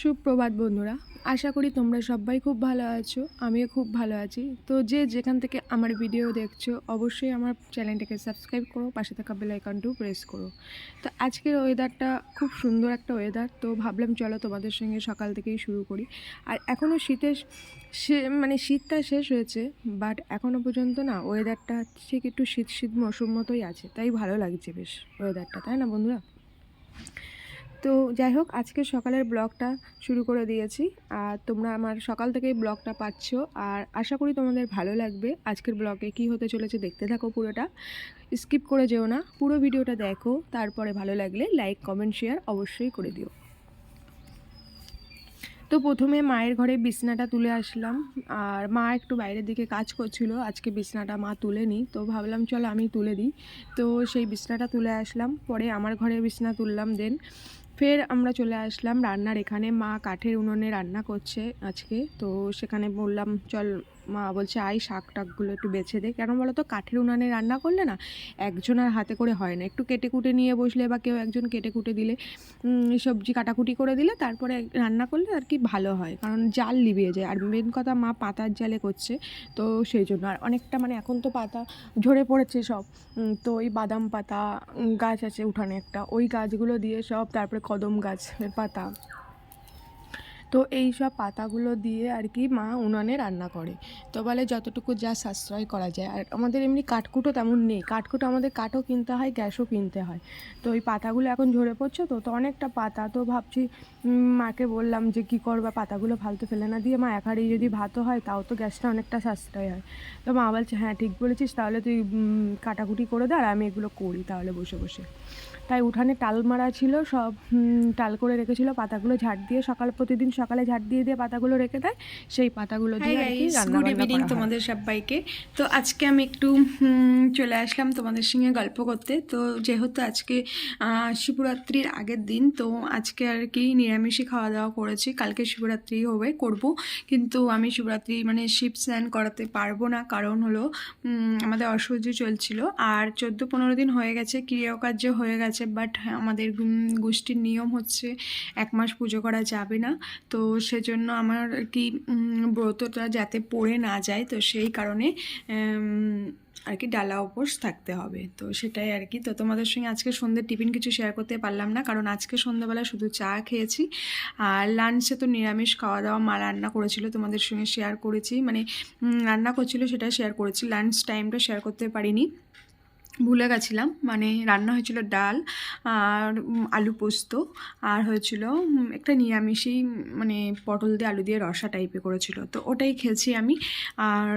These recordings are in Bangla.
সুপ্রভাত বন্ধুরা, আশা করি তোমরা সবাই খুব ভালো আছো, আমিও খুব ভালো আছি। তো যে যেখান থেকে আমার ভিডিও দেখছ, অবশ্যই আমার চ্যানেলটাকে সাবস্ক্রাইব করো, পাশে থাকা বেল আইকনটিও প্রেস করো। তো আজকের ওয়েদারটা খুব সুন্দর একটা ওয়েদার তো ভাবলাম চলো তোমাদের সঙ্গে সকাল থেকেই শুরু করি। আর এখনও শীতের সে মানে শীতটা শেষ হয়েছে বাট এখনও পর্যন্ত না ওয়েদারটা ঠিক একটু শীত শীত মৌসুম মতোই আছে, তাই ভালো লাগছে বেশ ওয়েদারটা তাই না বন্ধুরা? তো যাই হোক, আজকে সকালের ব্লগটা শুরু করে দিয়েছি। আর তোমরা আমার সকাল থেকেই ব্লগটা পাচ্ছ। আর আশা করি তোমাদের ভালো লাগবে। আজকের ব্লগে কি হতে চলেছে দেখতে থাকো পুরোটা। স্কিপ করে যেও না, পুরো ভিডিওটা দেখো। তারপরে ভালো লাগলে লাইক, কমেন্ট, শেয়ার অবশ্যই করে দিও। তো প্রথমে মায়ের ঘরে বিছনাটা তুলে আসলাম। আর মা একটু বাইরের দিকে কাজ করছিল। আজকে বিছনাটা মা তুলে নি তো ভাবলাম, চলো আমি তুলে দিই। তো সেই বিছনাটা তুলে আসলাম। পরে আমার ঘরে বিছনা তুললাম দেন। ফের আমরা চলে আসলাম রান্নার এখানে মা কাঠের উনুনে রান্না করছে আজকে। তো সেখানে বললাম, চল মা বলছে আই শাক টাকগুলো একটু বেছে দে। কেন বলো তো, কাঠের উনানে রান্না করলে না একজনের হাতে করে হয় না। একটু কেটে কুটে নিয়ে বসলে বা কেউ একজন কেটে কুটে দিলে সবজি কাটাকুটি করে দিলে তারপরে রান্না করলে আর কি ভালো হয়, কারণ জাল লিবিয়ে যায়। আর মেন কথা মা পাতার জালে করছে, তো সেই জন্য। আর অনেকটা মানে এখন তো পাতা ঝরে পড়েছে সব। তো ওই বাদাম পাতা গাছ আছে উঠানে একটা। ওই গাছগুলো দিয়ে সব তারপরে কদম গাছের পাতা। তো এই সব পাতাগুলো দিয়ে আর কি মা উনানে রান্না করে। তো বলে যতটুকু যা সাশ্রয় করা যায়। আর আমাদের এমনি কাঠকুটো তেমন নেই। কাঠকুটো আমাদের কাঠও কিনতে হয়, গ্যাসও কিনতে হয়। তো ওই পাতাগুলো এখন ঝরে পড়ছে তো তো অনেকটা পাতা তো ভাবছি মাকে বললাম যে কী করবা, পাতাগুলো ফালতু ফেলে না দিয়ে মা এক হাঁড়ি যদি ভাতও হয় তাও তো গ্যাসটা অনেকটা সাশ্রয় হয়। তো মা বলছে হ্যাঁ ঠিক বলেছিস, তাহলে তুই কাটাকুটি করে দে আর আমি এগুলো করি তাহলে বসে বসে। তাই উঠানে টাল মারা ছিল সব টাল করে রেখেছিল পাতাগুলো ঝাড় দিয়ে সকাল প্রতিদিন সকালে ঝাড় দিয়ে দিয়ে পাতাগুলো রেখে দেয় সেই পাতাগুলো দিয়ে গুড ইভিনিং তোমাদের সবাইকে। তো আজকে আমি একটু চলে আসলাম তোমাদের সঙ্গে গল্প করতে। তো যেহেতু আজকে শিবরাত্রির আগের দিন তো আজকে আর কি নিরামিষই খাওয়া দাওয়া করেছি। কালকে শিবরাত্রি হবে করব। কিন্তু আমি শিবরাত্রি মানে শিব স্নান করাতে পারব না। কারণ হলো আমাদের অসহ্য চলছিল। আর চোদ্দ পনেরো দিন হয়ে গেছে ক্রিয়াকার্য হয়ে গেছে। বাট আমাদের গোষ্ঠীর নিয়ম হচ্ছে এক মাস পুজো করা যাবে না। তো সেজন্য আমার আর কি ব্রতটা যাতে পড়ে না যায়, তো সেই কারণে আর কি ডালা উপোস থাকতে হবে। তো সেটাই আর কি। তো তোমাদের সঙ্গে আজকে সন্ধ্যের টিফিন কিছু শেয়ার করতে পারলাম না, কারণ আজকে সন্ধ্যাবেলা শুধু চা খেয়েছি। আর লাঞ্চে তো নিরামিষ খাওয়া দাওয়া মা রান্না করেছিল, তোমাদের সঙ্গে শেয়ার করেছি। মানে রান্না করছিল সেটা শেয়ার করেছি লাঞ্চ টাইমটা শেয়ার করতে পারিনি। ভুলে গেছিলাম। মানে রান্না হয়েছিল ডাল আর আলু পোস্ত আর হয়েছিল একটা নিরামিষই মানে পটল দিয়ে আলু দিয়ে রসা টাইপে করেছিল। তো ওটাই খেয়েছি আমি। আর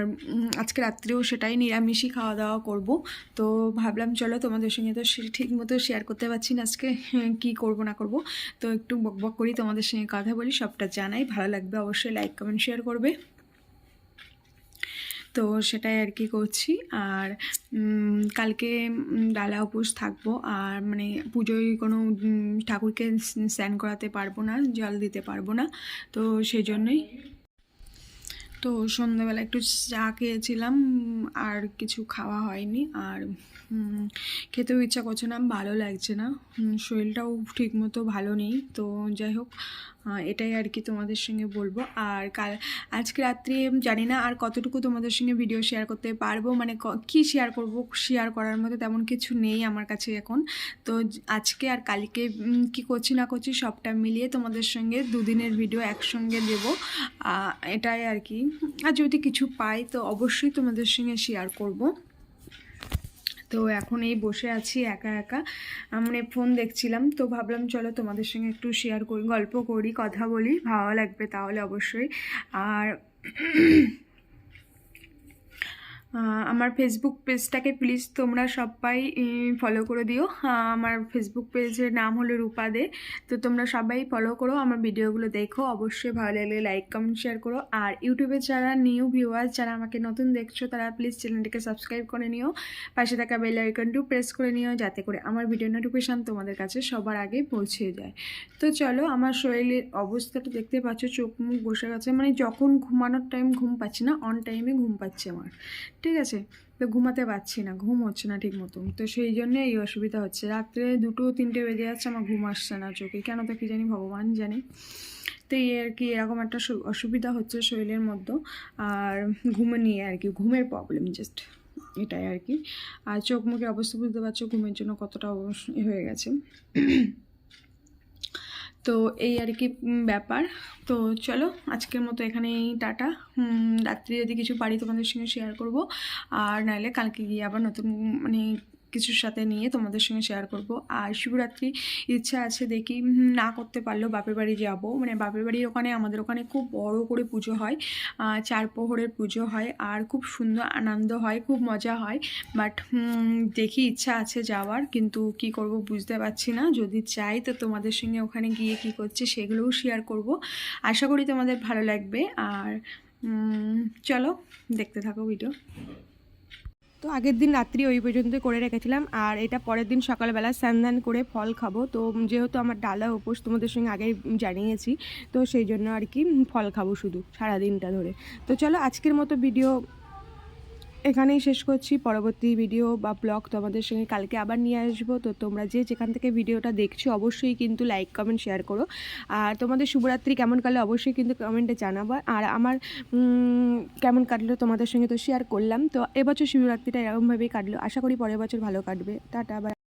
আজকে রাত্রেও সেটাই নিরামিষই খাওয়া দাওয়া করব। তো ভাবলাম চলো তোমাদের সঙ্গে তো ঠিক মতো শেয়ার করতে পারছি না আজকে হ্যাঁ, কি করব না করব। তো একটু বকবক করি তোমাদের সঙ্গে কথা বলি সবটা জানাই। ভালো লাগবে অবশ্যই লাইক কমেন্ট শেয়ার করবে। তো সেটাই আর কি করছি। আর কালকে ডালা উপোস থাকব। আর মানে পুজোয় কোনো ঠাকুরকে স্নান করাতে পারব না, জল দিতে পারব না। তো সেই জন্যই তো সন্ধ্যাবেলা একটু চা খেয়েছিলাম, আর কিছু খাওয়া হয়নি। আর খেতেও ইচ্ছা করছে না, ভালো লাগছে না। শরীরটাও ঠিকমতো ভালো নেই। তো যাই হোক এটাই আর কি তোমাদের সঙ্গে বলব। আর কাল, আজকে রাত্রে জানি না আর কতটুকু তোমাদের সঙ্গে ভিডিও শেয়ার করতে পারব। মানে ক- শেয়ার করব শেয়ার করার মতো তেমন কিছু নেই আমার কাছে এখন। তো আজকে আর কালকে কি করছি না করছি সবটা মিলিয়ে তোমাদের সঙ্গে দুদিনের ভিডিও একসঙ্গে দেব। এটাই আর কি। আর যদি কিছু পাই তো অবশ্যই তোমাদের সঙ্গে শেয়ার করব। তো এখন এই বসে আছি একা একা। মানে ফোন দেখছিলাম, তো ভাবলাম চলো তোমাদের সঙ্গে একটু শেয়ার করি, গল্প করি, কথা বলি, ভালো লাগবে তাহলে অবশ্যই। আর আমার ফেসবুক পেজটাকে প্লিজ তোমরা সবাই ফলো করে দিও। আমার ফেসবুক পেজের নাম হলো রূপা দে। তো তোমরা সবাই ফলো করো, আমার ভিডিওগুলো দেখো। অবশ্যই ভালো লাগলে লাইক কমেন্ট শেয়ার করো। আর ইউটিউবে যারা নিউ ভিউয়ার্স যারা আমাকে নতুন দেখছ, তারা প্লিজ চ্যানেলটিকে সাবস্ক্রাইব করে নিও। পাশে থাকা বেল আইকনটিও প্রেস করে নিও, যাতে করে আমার ভিডিও নোটিফিকেশান তোমাদের কাছে সবার আগে পৌঁছে যায়। তো চলো, আমার শরীরের অবস্থাটা দেখতে পাচ্ছ, চোখ মুখ বসে গেছে। মানে যখন ঘুমানোর টাইম ঘুম পাচ্ছি না অন টাইমে ঘুম পাচ্ছে আমার। ঠিক আছে? তো ঘুমাতে পারছি না, ঘুম হচ্ছে না ঠিক মতো তো সেই জন্য এই অসুবিধা হচ্ছে। রাত্রে দুটো তিনটে বেজে যাচ্ছে, আমার ঘুম আসছে না চোখে। কেন তো কী জানি ভগবান জানি। তো এই আর কি, এরকম একটা অসুবিধা হচ্ছে শরীরের মধ্যে। আর ঘুম নিয়ে আর কি, ঘুমের প্রবলেম জাস্ট এটাই আর কি। আর চোখ মুখে অবস্থা বুঝতে পারছ, ঘুমের জন্য কতটা হয়ে গেছে। তো এই আর কি ব্যাপার। তো চলো, আজকের মতো এখানেই টাটা। রাত্রি যদি কিছু পারি তোমাদের সঙ্গে শেয়ার করব। আর নাহলে কালকে গিয়ে আবার নতুন মানে কিছুর সাথে নিয়ে তোমাদের সঙ্গে শেয়ার করব। আর শিবরাত্রি ইচ্ছা আছে দেখি না করতে পারলেও বাপের বাড়ি যাব। মানে বাপের বাড়ির ওখানে, আমাদের ওখানে খুব বড় করে পুজো হয়। চার প্রহরের পুজো হয় আর খুব সুন্দর আনন্দ হয়, খুব মজা হয়। বাট দেখি ইচ্ছা আছে যাওয়ার, কিন্তু কি করব বুঝতে পারছি না। যদি চাই তো তোমাদের সঙ্গে ওখানে গিয়ে কি করছে সেগুলোও শেয়ার করব। আশা করি তোমাদের ভালো লাগবে। আর চলো, দেখতে থাকো ভিডিও তো আগের দিন রাত্রি ওই পর্যন্ত করে রেখেছিলাম। আর এটা পরের দিন সকালবেলা স্নান করে ফল খাব। তো যেহেতু আমার ডালা উপোস তোমাদের সঙ্গে আগেই জানিয়েছি, তো সেই জন্য আর কি ফল খাব শুধু সারাদিনটা ধরে। তো চলো আজকের মতো ভিডিও এখানেই শেষ করছি। পরবর্তী ভিডিও বা ব্লগ তোমাদের সঙ্গে কালকে আবার নিয়ে আসব। তো তোমরা যে যেখান থেকে ভিডিওটা দেখছ, অবশ্যই কিন্তু লাইক কমেন্ট শেয়ার করো। আর তোমাদের শুভরাত্রি কেমন কাটলো অবশ্যই কিন্তু কমেন্টে জানাব। আর আমার কেমন কাটলো তোমাদের সঙ্গে তো শেয়ার করলাম। তো এবছর শিবরাত্রিটা এরকমভাবেই কাটলো। আশা করি পরের বছর ভালো কাটবে। টাটা